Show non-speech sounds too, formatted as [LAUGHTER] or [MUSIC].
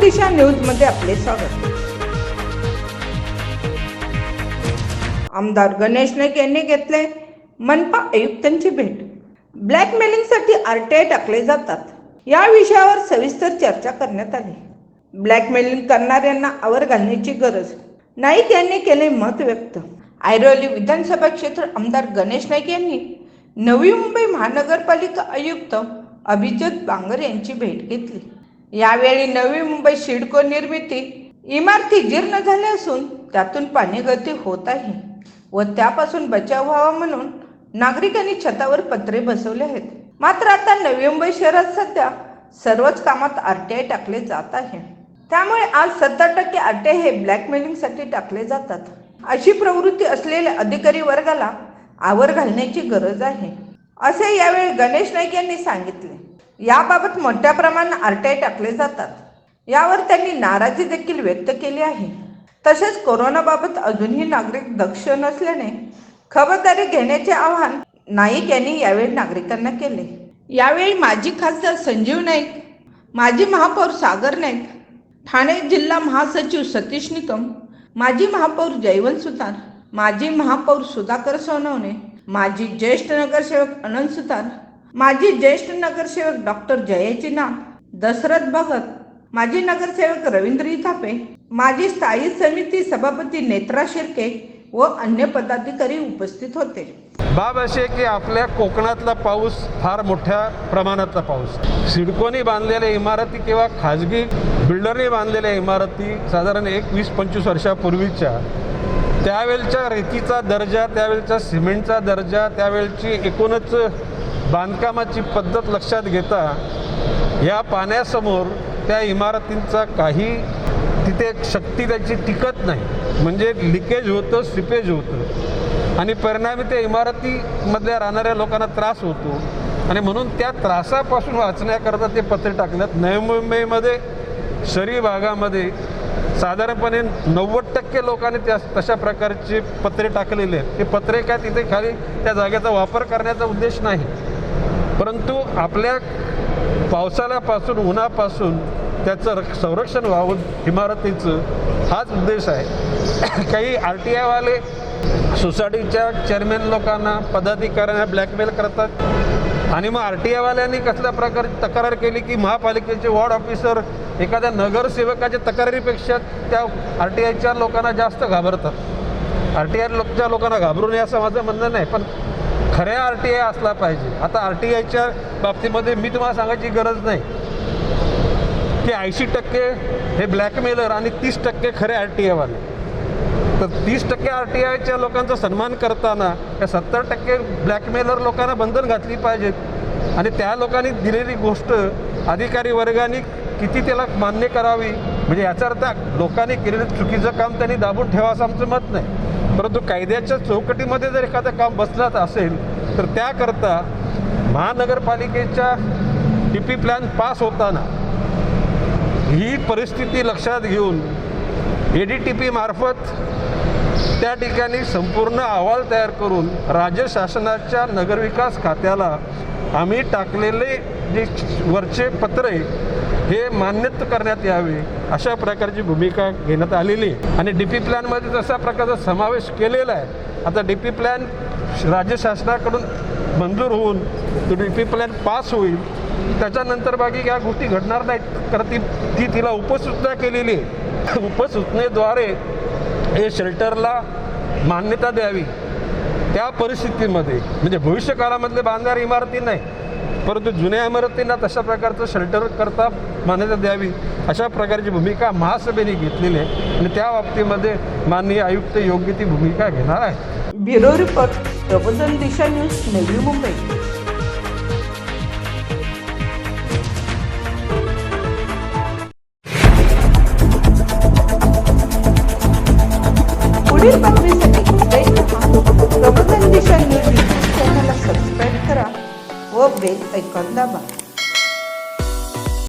दिशा न्यूजमध्ये आपले स्वागत. आमदार गणेश नाईक यांनी घेतले मनपा आयुक्तांची भेट. ब्लॅकमेलिंगसाठी आरटीआय टाकले जातात. या विषयावर सविस्तर चर्चा करण्यात आली. ब्लॅकमेलिंग करणाऱ्यांना आवर घालण्याची गरज. नाईक यांनी केले मत व्यक्त. ऐरोली विधानसभा क्षेत्र आमदार गणेश नाईक यांनी नवी मुंबई महानगरपालिका आयुक्त अभिजित बांगर यांची भेट घेतली. यावेळी नवी मुंबई सिडको निर्मिती इमारती जीर्ण झाल्या असून त्यातून पाणी गळती होत आहे व त्यापासून बचाव व्हावा म्हणून नागरिकांनी छतावर पत्रे बसवले आहेत. मात्र आता नवी मुंबई शहरात सध्या सर्वच कामात आरटीआय टाकले जात आहे. त्यामुळे आज सत्तर टक्के आरटीआय हे ब्लॅकमेलिंगसाठी टाकले जातात. अशी प्रवृत्ती असलेल्या अधिकारी वर्गाला आवर घालण्याची गरज आहे. असे यावेळी गणेश नाईक यांनी सांगितले. याबाबत मोठ्या प्रमाणात आरटीआय टाकले जातात. यावर त्यांनी नाराजी देखील व्यक्त केली आहे. तसेच कोरोनाबाबत अजूनही नागरिक दक्ष नसल्याने खबरदारी घेण्याचे आवाहन नाईक यांनी यावेळी नागरिकांना केले. यावेळी माजी खासदार संजीव नाईक माजी महापौर सागर नाईक ठाणे जिल्हा महासचिव सतीश निकम माजी महापौर जयवंत सुतार माजी महापौर सुधाकर सोनवणे माजी ज्येष्ठ नगरसेवक अनंत सुतार माजी ज्येष्ठ नगरसेवक डॉक्टर जयचिना दशरथ भगत माजी नगरसेवक रवींद्र इथापे माजी स्थायी समिती सभापती नेत्रा शिर्के व अन्य पदाधिकारी उपस्थित होते. बाब अशी की आपल्या कोकणातला पाऊस फार मोठ्या प्रमाणातला पाऊस. सिडकोनी बांधलेल्या इमारती किंवा खाजगी बिल्डरने बांधलेल्या इमारती साधारण एक वीस पंचवीस वर्षापूर्वीच्या त्यावेळच्या रेतीचा दर्जा त्यावेळचा सिमेंटचा दर्जा त्यावेळची एकूणच बांधकामाची पद्धत लक्षात घेता या पाण्यासमोर त्या इमारतींचा काही तिथे शक्ती त्याची टिकत नाही. म्हणजे लिकेज होतं सिपेज होतं. आणि परिणामी त्या इमारतीमधल्या राहणाऱ्या लोकांना त्रास होतो. आणि म्हणून त्या त्रासापासून वाचण्याकरता ते पत्रे टाकल्यात. नवी मुंबईमध्ये शहरी भागामध्ये साधारणपणे नव्वद टक्के लोकांनी त्या तशा प्रकारचे पत्रे टाकलेले आहेत. ते पत्रे काय तिथे खाली त्या जागेचा वापर करण्याचा उद्देश नाही. परंतु आपल्या पावसाळ्यापासून उन्हापासून त्याचं संरक्षण व्हावं इमारतीचं हाच उद्देश आहे. [COUGHS] काही आर टी आयवाले सोसायटीच्या चेअरमॅन लोकांना पदाधिकाऱ्यांना ब्लॅकमेल करतात. आणि मग आर टी आयवाल्यांनी कसल्या प्रकारची तक्रार केली की महापालिकेचे वॉर्ड ऑफिसर एखाद्या नगरसेवकाच्या तक्रारीपेक्षा त्या आर टी आयच्या लोकांना जास्त घाबरतात. आर टी आय लोकच्या लोकांना घाबरू नये असं माझं म्हणणं नाही पण खऱ्या आर टी आय असला पाहिजे. आता आर टी आयच्या बाबतीमध्ये मी तुम्हाला सांगायची गरज नाही. की ऐंशी टक्के हे ब्लॅकमेलर आणि तीस टक्के खरे आर टी आयवाले तर तीस टक्के आर टी आयच्या लोकांचा सन्मान करताना या सत्तर टक्के ब्लॅकमेलर लोकांना बंधन घातली पाहिजेत आणि त्या लोकांनी दिलेली गोष्ट अधिकारी वर्गाने किती त्याला मान्य करावी? म्हणजे याचा अर्थ लोकांनी केलेलं चुकीचं काम त्यांनी दाबून ठेवा असं आमचं मत नाही. परंतु कायद्याच्या चौकटीमध्ये जर एखादं काम बसलाच असेल तर त्याकरता महानगरपालिकेच्या टी पी प्लॅन पास होताना ही परिस्थिती लक्षात घेऊन ए डी टी पी मार्फत त्या ठिकाणी संपूर्ण अहवाल तयार करून राज्य शासनाच्या नगरविकास खात्याला आम्ही टाकलेले जे वरचे पत्रे हे मान्यत्व करण्यात यावे अशा प्रकारची भूमिका घेण्यात आलेली आहे. आणि डी पी प्लॅनमध्ये तशा प्रकारचा समावेश केलेला आहे आता डी पी प्लॅन राज्य शासनाकडून मंजूर होऊन तो डी पी प्लॅन पास होईल त्याच्यानंतर बाकी या गोष्टी घडणार नाहीत. तर ती ती तिला उपसूचना केलेली आहे. [LAUGHS] उपसूचनेद्वारे हे शेल्टरला मान्यता द्यावी. त्या परिस्थितीमध्ये म्हणजे भविष्यकाळामधले बांधणार इमारती नाही परंतु जुन्या इमारतींना तशा प्रकारचं शेल्टर करता मान्यता द्यावी अशा प्रकारची भूमिका महासभेने घेतलेली आहे. आणि त्या बाबतीमध्ये माननीय आयुक्त योग्य ती भूमिका घेणार आहे. ब्युरो रिपोर्ट प्रबोधन दिशा न्यूज नवी मुंबई. पुढील बातमीसाठी प्रबोधन दिशा न्यूज चॅनलला सबस्क्राईब करा. Ven, ven, con la mano.